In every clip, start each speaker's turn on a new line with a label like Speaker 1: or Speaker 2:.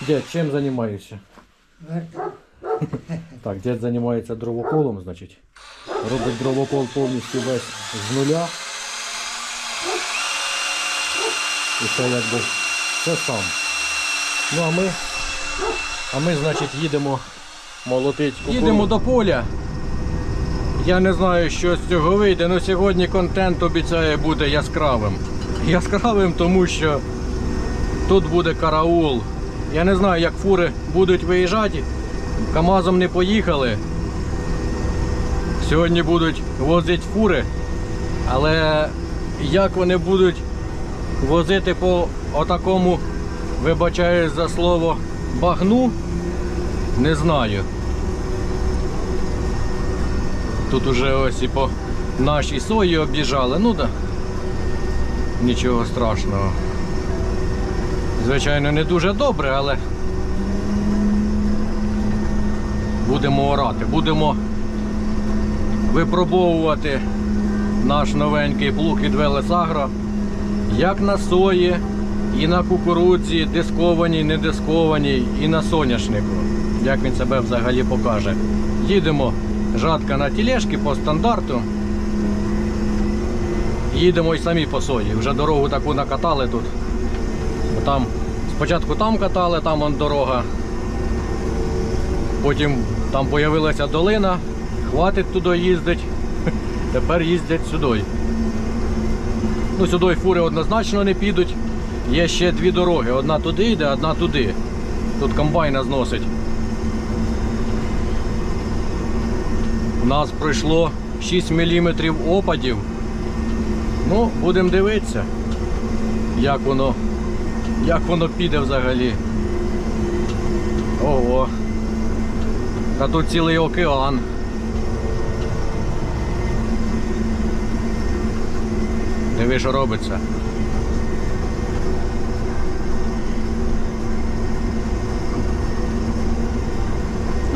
Speaker 1: Дядь, чим займаєшся? Так, дід займається дровоколом, значить. Робить дровокол повністю весь з нуля. І це якби все сам. Ну а ми, а ми, значить, їдемо молотить. Їдемо до поля. Я не знаю, що з цього вийде, але сьогодні контент обіцяє бути яскравим. Яскравим, тому що тут буде караул. Я не знаю, як фури будуть виїжджати. КАМАЗом не поїхали. Сьогодні будуть возити фури. Але як вони будуть возити по отакому, вибачаюсь за слово, багну, не знаю. Тут уже ось і по нашій сої об'їжджали. Ну да. Нічого страшного. Звичайно, не дуже добре, але будемо орати, будемо випробовувати наш новенький плуг від Велесагро як на сої, і на кукурудзі, дискованій, не дискованій, і на соняшнику. Як він себе взагалі покаже. Їдемо жатка на тілешки по стандарту. Їдемо і самі по сої. Вже дорогу таку накатали тут. Там, спочатку там катали, там он дорога. Потім там з'явилася долина, хватить туди їздить. Тепер їздять сюди. Ну, сюди фури однозначно не підуть. Є ще дві дороги. Одна туди йде, одна туди. Тут комбайна зносить. У нас пройшло 6 мм опадів. Ну, будемо дивитися, як воно, як воно піде взагалі. Ого. Та тут цілий океан. Диви, що робиться.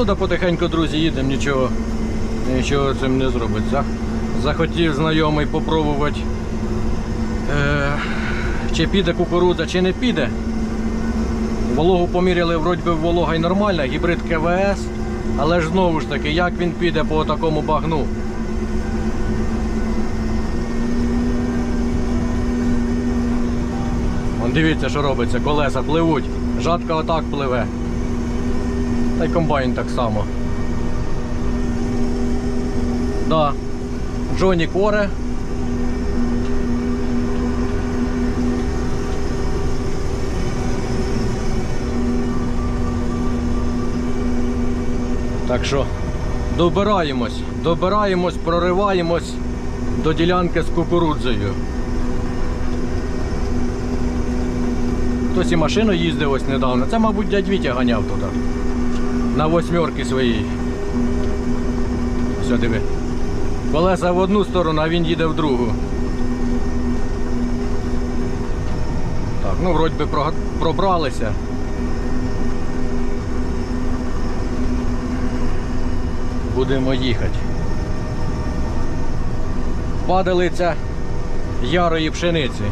Speaker 1: Ну да потихеньку, друзі, їдемо, нічого, нічого цим не зробиться. Захотів знайомий попробувати, чи піде кукурудза, чи не піде. Вологу поміряли, вроді би волога й нормальна, гібрид КВС, але ж знову ж таки, як він піде по такому багну. Вон дивіться, що робиться, колеса пливуть, жатка отак пливе. Та й комбайн так само. Да. Джоні Коре. Так що добираємось, добираємось, прориваємось до ділянки з кукурудзою. Хтось і машину їздив ось недавно. Це, мабуть, дядь Вітя ганяв туди. На восьмерки своїй. Все, диви. Колеса в одну сторону, а він їде в другу. Так, ну вроді би пробралися. Будемо їхати. Падалиця ярої пшениці.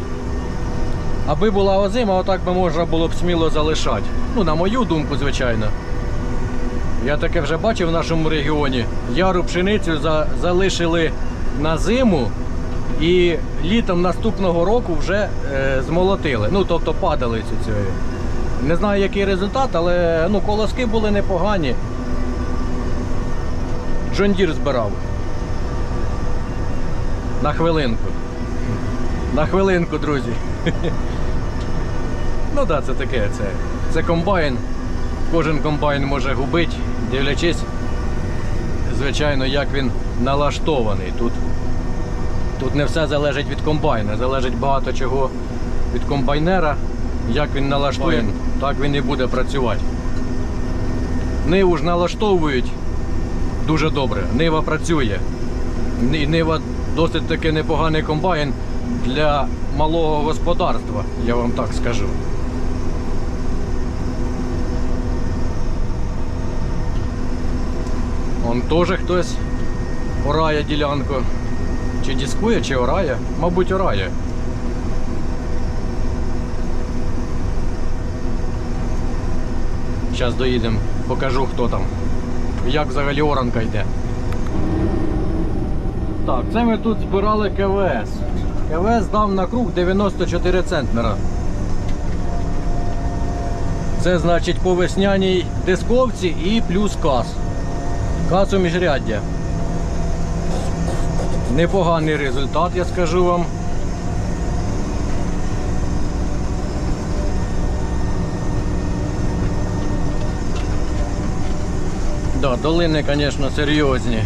Speaker 1: Аби була озима, отак би можна було б сміло залишати. Ну, на мою думку, звичайно. Я таке вже бачив в нашому регіоні. Яру пшеницю за, залишили на зиму і літом наступного року вже е, змолотили. Ну, тобто падалицю цієї. Не знаю, який результат, але ну, колоски були непогані. Джон Дір збирав. На хвилинку. На хвилинку, друзі. Ну так, да, це таке. Це, це комбайн. Кожен комбайн може губити, дивлячись, звичайно, як він налаштований. Тут, тут не все залежить від комбайна, залежить багато чого від комбайнера. Як він налаштує, так він і буде працювати. Ниву ж налаштовують дуже добре. Нива працює. Ни- Нива досить таки непоганий комбайн для малого господарства, я вам так скажу. Он теж хтось орає ділянку. Чи дискує, чи орає? Мабуть, орає. Зараз доїдемо, покажу хто там. Як взагалі оранка йде. Так, це ми тут збирали КВС. КВС дав на круг 94 центнера. Це значить по весняній дисковці і плюс кас. Кас у міжряддя. Непоганий результат, я скажу вам. Да, долини, звісно, серйозні.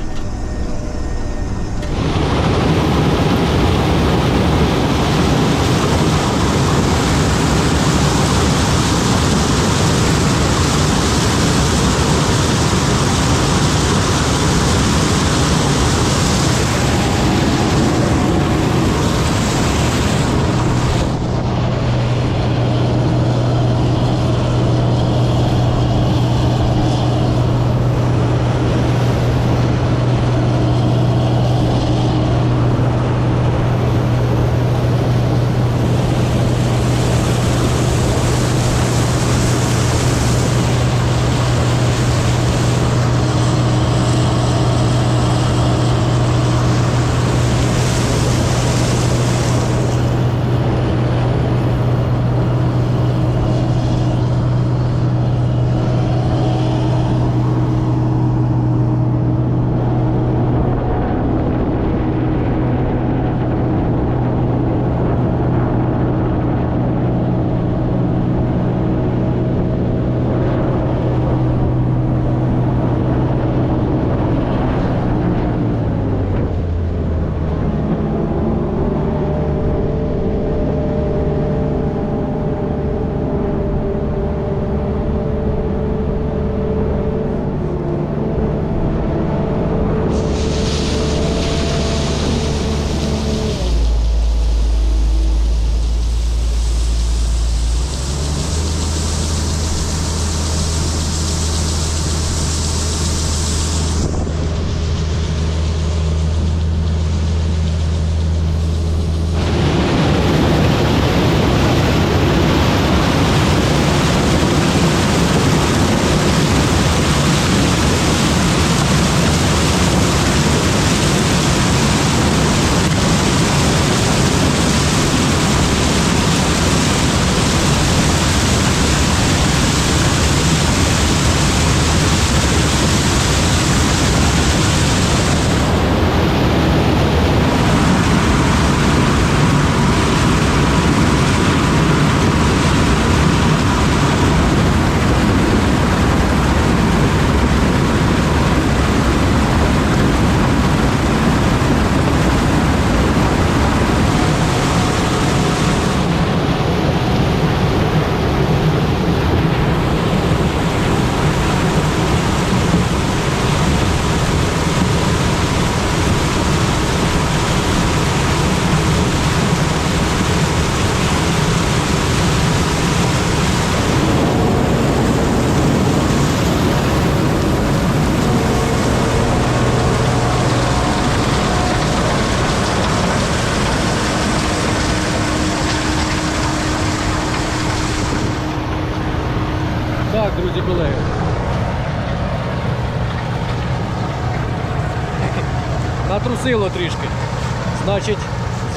Speaker 1: Значить,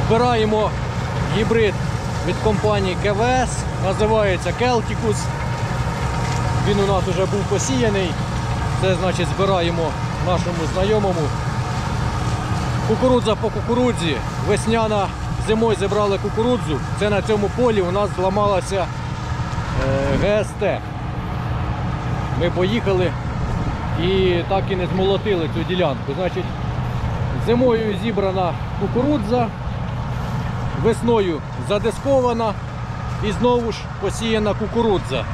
Speaker 1: збираємо гібрид від компанії КВС, називається Celticus. Він у нас вже був посіяний. Це значить збираємо нашому знайомому. Кукурудза по кукурудзі. Весняна зимою зібрали кукурудзу. Це на цьому полі у нас зламалася е, ГСТ. Ми поїхали і так і не змолотили цю ділянку. Значить, зимою зібрана кукурудза, весною задискована і знову ж посіяна кукурудза.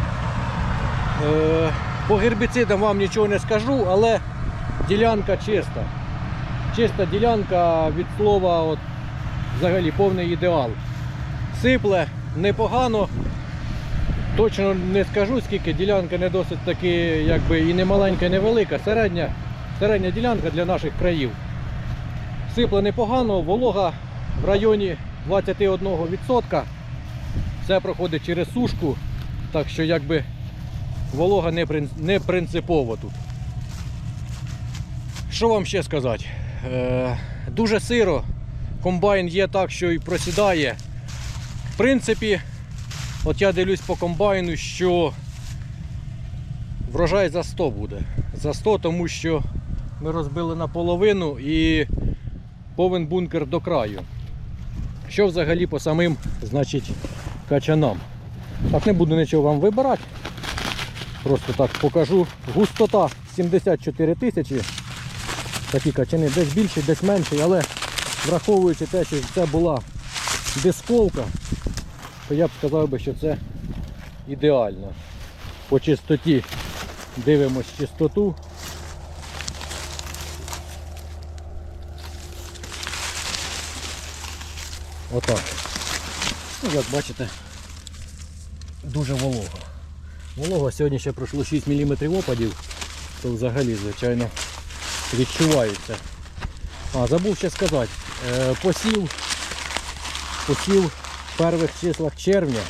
Speaker 1: Е, по гербіцидам вам нічого не скажу, але ділянка чиста. Чиста ділянка від слова от, взагалі повний ідеал. Сипле непогано, Точно не скажу, скільки ділянка не досить таки, якби і не маленька, і не велика. Середня, середня ділянка для наших країв. Сипле непогано, волога в районі 21%. Все проходить через сушку. Так що якби волога не, прин- принципово тут. Що вам ще сказати? Е, дуже сиро. Комбайн є так, що і просідає. В принципі, от я дивлюсь по комбайну, що врожай за 100 буде. За 100, тому що ми розбили наполовину і повен бункер до краю. Що взагалі по самим значить, качанам? Так, не буду нічого вам вибирати. Просто так покажу. Густота 74 тисячі. Такі качани десь більші, десь менші, але враховуючи те, що це була дисковка, то я б сказав би, що це ідеально. По чистоті дивимось чистоту. Отак. Ну, як бачите, дуже волого. Волого сьогодні ще пройшло 6 мм опадів, то взагалі, звичайно, відчувається. А, забув ще сказати, е, посів, посів в перших числах червня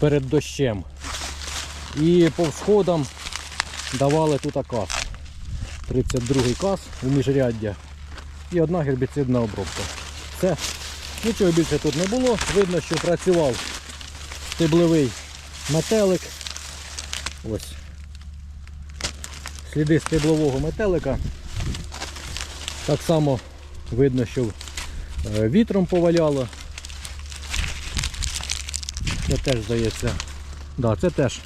Speaker 1: перед дощем. І по всходам давали тут кас. 32-й кас у міжряддя і одна гербіцидна обробка. Все. Нічого більше тут не було. Видно, що працював стеблевий метелик. Ось. Сліди стеблового метелика. Так само видно, що е, вітром поваляло. Це теж здається. Да, це теж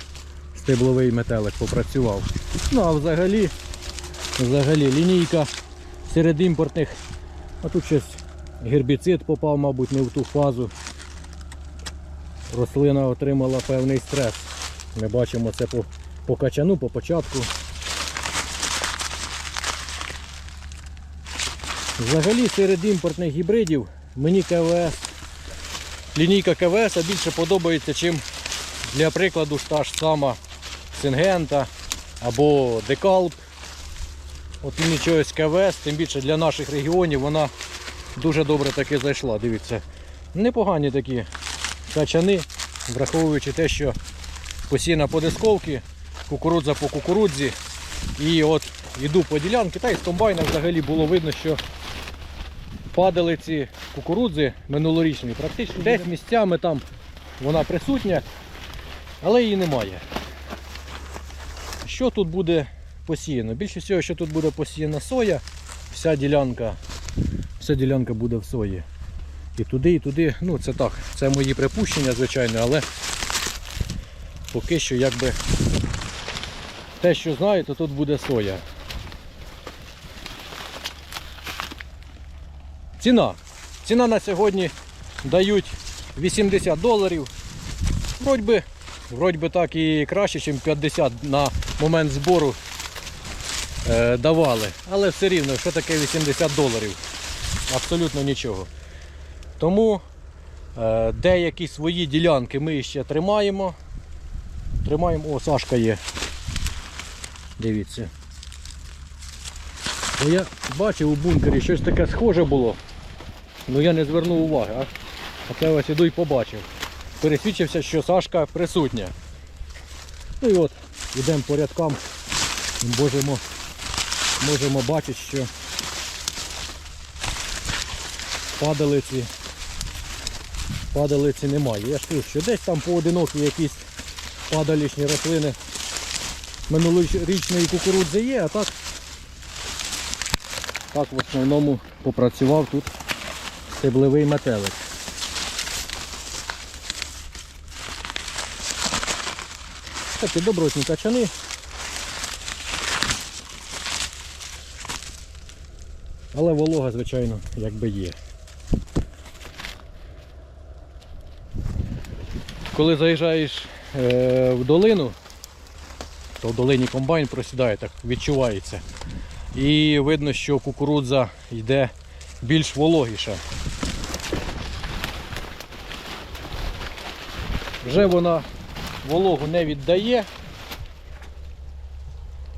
Speaker 1: стебловий метелик попрацював. Ну а взагалі, взагалі лінійка серед імпортних. А тут щось гербіцид попав, мабуть, не в ту фазу. Рослина отримала певний стрес. Ми бачимо це по, по качану, по початку. Взагалі серед імпортних гібридів мені КВС, лінійка КВС більше подобається, чим для прикладу та ж сама Сингента або Декалп. От мені чогось КВС, тим більше для наших регіонів вона дуже добре таки зайшла. Дивіться, непогані такі качани, враховуючи те, що посіна по дисковці, кукурудза по кукурудзі. І от йду по ділянці, та й з комбайна взагалі було видно, що падали ці кукурудзи минулорічні. Практично десь місцями там вона присутня, але її немає. Що тут буде посіяно? Більше всього, що тут буде посіяна соя, вся ділянка, вся ділянка буде в сої. І туди, і туди, ну це так, це мої припущення, звичайно, але поки що якби те, що знаю, то тут буде соя. Ціна. Ціна на сьогодні дають 80 доларів. Вроді би, вроді би так і краще, ніж 50 на момент збору е, давали. Але все рівно, що таке 80 доларів? Абсолютно нічого. Тому е, деякі свої ділянки ми ще тримаємо. Тримаємо. О, Сашка є. Дивіться. Я бачив у бункері щось таке схоже було. Ну я не звернув уваги, а, а це ось іду і побачив. Пересвідчився, що Сашка присутня. Ну і от, йдемо по рядкам можемо, можемо бачити, що падалиці, падалиці немає. Я ж кажу, що десь там поодинокі якісь падалічні рослини минулорічної кукурудзи є, а так, так в основному попрацював тут стеблевий метелик. Такі добротні качани. Але волога, звичайно, якби є. Коли заїжджаєш е, в долину, то в долині комбайн просідає, так відчувається. І видно, що кукурудза йде більш вологіша. Вже вона вологу не віддає,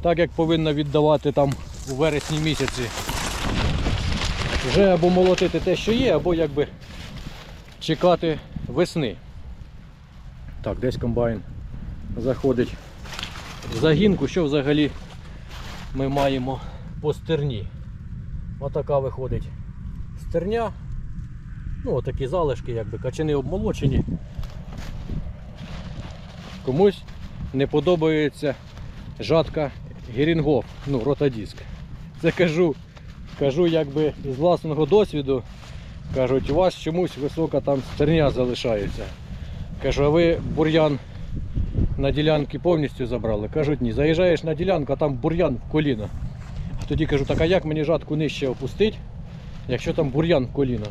Speaker 1: так як повинна віддавати там у вересні місяці. Вже або молотити те, що є, або якби чекати весни. Так, десь комбайн заходить в загінку, що взагалі ми маємо по стерні. Отака виходить стерня. Ну, отакі залишки, якби качани обмолочені. Комусь не подобається жатка Герінгоф, ну, ротодиск. Це кажу, кажу якби із власного досвіду. Кажуть, у вас чомусь висока там стерня залишається. Кажу, а ви бур'ян на ділянки повністю забрали? Кажуть, ні. Заїжджаєш на ділянку, а там бур'ян в коліно. А тоді кажу, так а як мені жатку нижче опустити, якщо там бур'ян в коліно?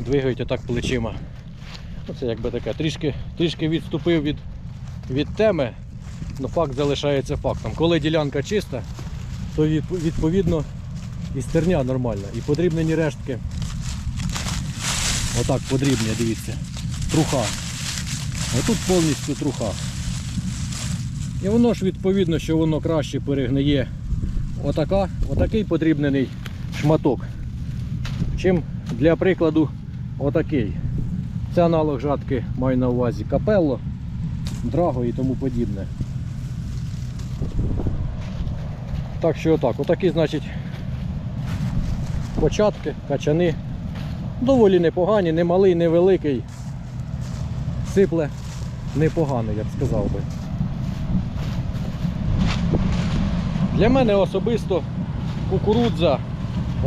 Speaker 1: Двигають отак плечима. Оце якби таке. Трішки, трішки відступив від, від теми, але факт залишається фактом. Коли ділянка чиста, то відповідно і стерня нормальна. І подрібнені рештки. Отак подрібні, дивіться. Труха. Отут повністю труха. І воно ж відповідно, що воно краще перегниє отака, отакий подрібнений шматок. Чим для прикладу отакий. Це аналог жатки маю на увазі капелло, драго і тому подібне. Так що отак, отакі, значить, початки, качани. Доволі непогані, не малий, не великий. Сипле непогано, я б сказав би. Для мене особисто кукурудза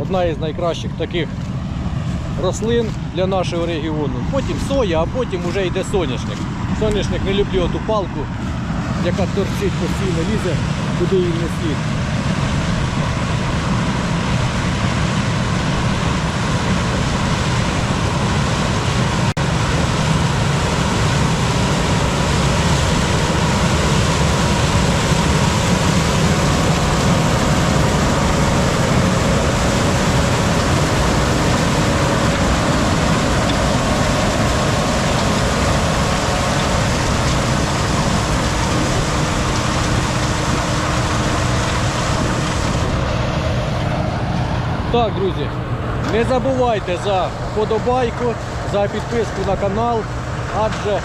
Speaker 1: одна із найкращих таких рослин для нашого регіону. Потім соя, а потім вже йде соняшник. Соняшник не люблю оту палку, яка торчить постійно лізе, куди їй не слід. Так, друзі, не забувайте за вподобайку, за підписку на канал, адже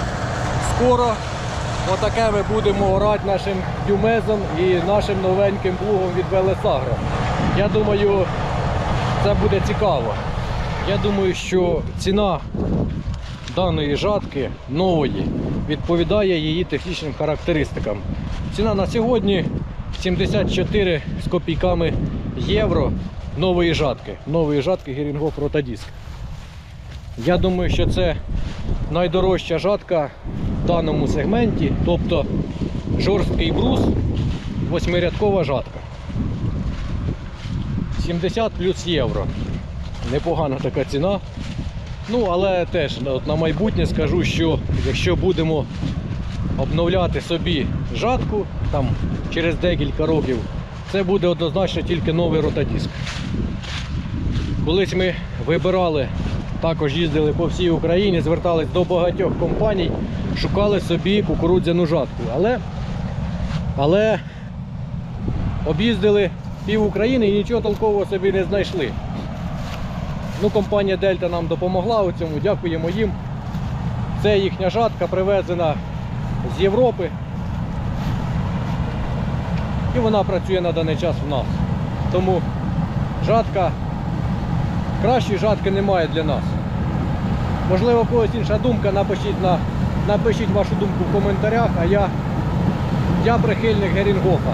Speaker 1: скоро отаке ми будемо орати нашим дюмезом і нашим новеньким плугом від Велесагро. Я думаю, це буде цікаво. Я думаю, що ціна даної жатки нової відповідає її технічним характеристикам. Ціна на сьогодні 74 з копійками євро нової жатки. Нової жатки Герінгоф Ротадиск. Я думаю, що це найдорожча жатка в даному сегменті, тобто жорсткий брус, восьмирядкова жатка. 70 плюс євро. Непогана така ціна. Ну, але теж от на майбутнє скажу, що якщо будемо обновляти собі жатку там через декілька років, це буде однозначно тільки новий ротодиск. Колись ми вибирали, також їздили по всій Україні, звертались до багатьох компаній, шукали собі кукурудзяну жатку. Але, але об'їздили пів України і нічого толкового собі не знайшли. Ну, компанія Дельта нам допомогла у цьому, дякуємо їм. Це їхня жатка привезена з Європи. І вона працює на даний час в нас. Тому жатка, кращої жатки немає для нас. Можливо, когось інша думка, напишіть, на, напишіть вашу думку в коментарях, а я, я прихильник Герінгофа.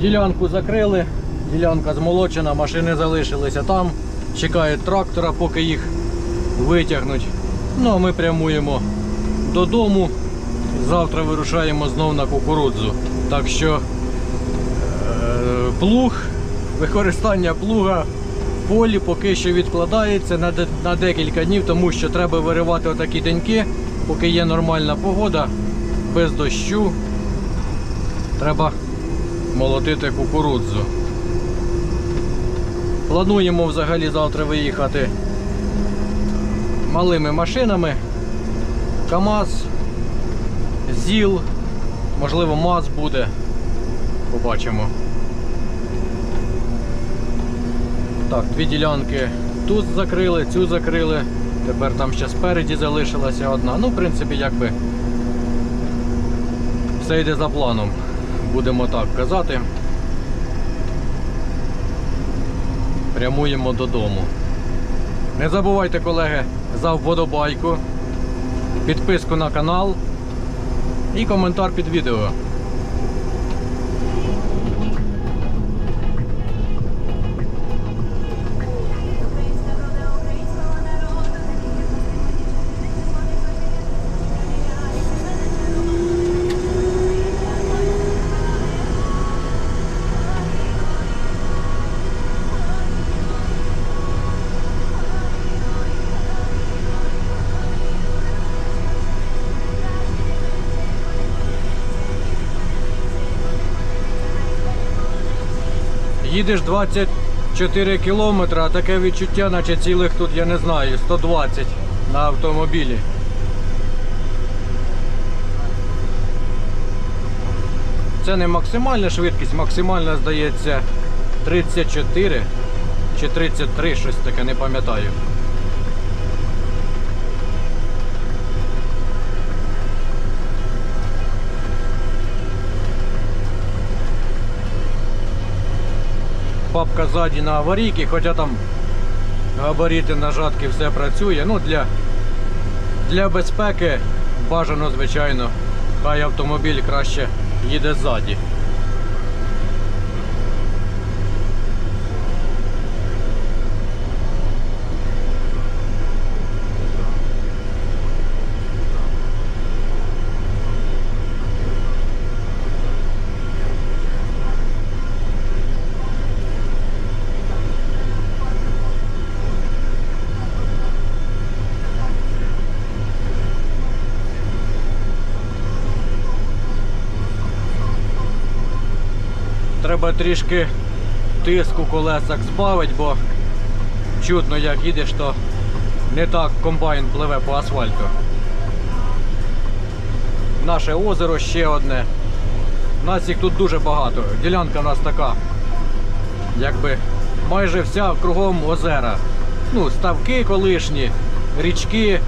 Speaker 1: Ділянку закрили, ділянка змолочена, машини залишилися там, чекають трактора, поки їх витягнуть. Ну а ми прямуємо додому. Завтра вирушаємо знов на кукурудзу. Так що е, плуг, використання плуга в полі поки що відкладається на, де- на декілька днів, тому що треба виривати отакі деньки, поки є нормальна погода, без дощу. Треба молотити кукурудзу. Плануємо взагалі завтра виїхати малими машинами. КАМАЗ, ЗІЛ, можливо, МАЗ буде. Побачимо. Так, дві ділянки тут закрили, цю закрили. Тепер там ще спереді залишилася одна. Ну, в принципі, якби все йде за планом. Будемо так казати. Прямуємо додому. Не забувайте, колеги, за вподобайку, підписку на канал і коментар під відео. Їдеш 24 кілометри, а таке відчуття, наче цілих тут, я не знаю, 120 на автомобілі. Це не максимальна швидкість, максимальна здається 34 чи 33, щось таке, не пам'ятаю. Папка ззаді на аварійки, хоча там габарити нажатки все працює. Ну, для, для безпеки бажано, звичайно, хай автомобіль краще їде ззаді. Треба трішки тиск у колесах збавити, бо чутно як їдеш, то не так комбайн пливе по асфальту. Наше озеро ще одне. Нас їх тут дуже багато. Ділянка в нас така. Якби майже вся кругом озера. Ну, ставки колишні, річки.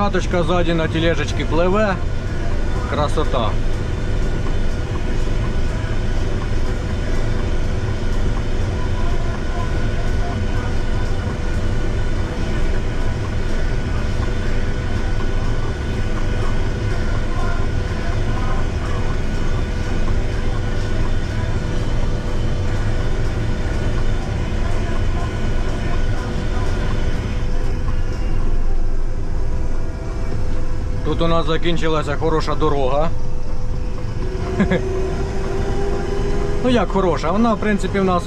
Speaker 1: Жаточка ззаді на тележечці пливе. Красота. Тут у нас закінчилася хороша дорога. Ну як хороша, вона в принципі в нас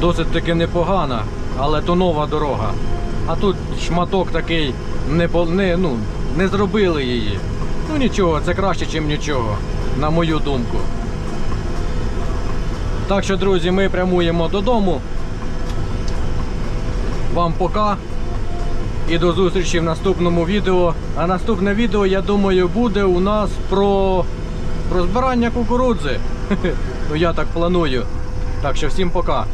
Speaker 1: досить таки непогана, але то нова дорога. А тут шматок такий не, не, ну, не зробили її. Ну нічого, це краще, ніж нічого, на мою думку. Так що, друзі, ми прямуємо додому. Вам пока. І до зустрічі в наступному відео. А наступне відео, я думаю, буде у нас про, про збирання кукурудзи. Ну я так планую. Так що всім пока.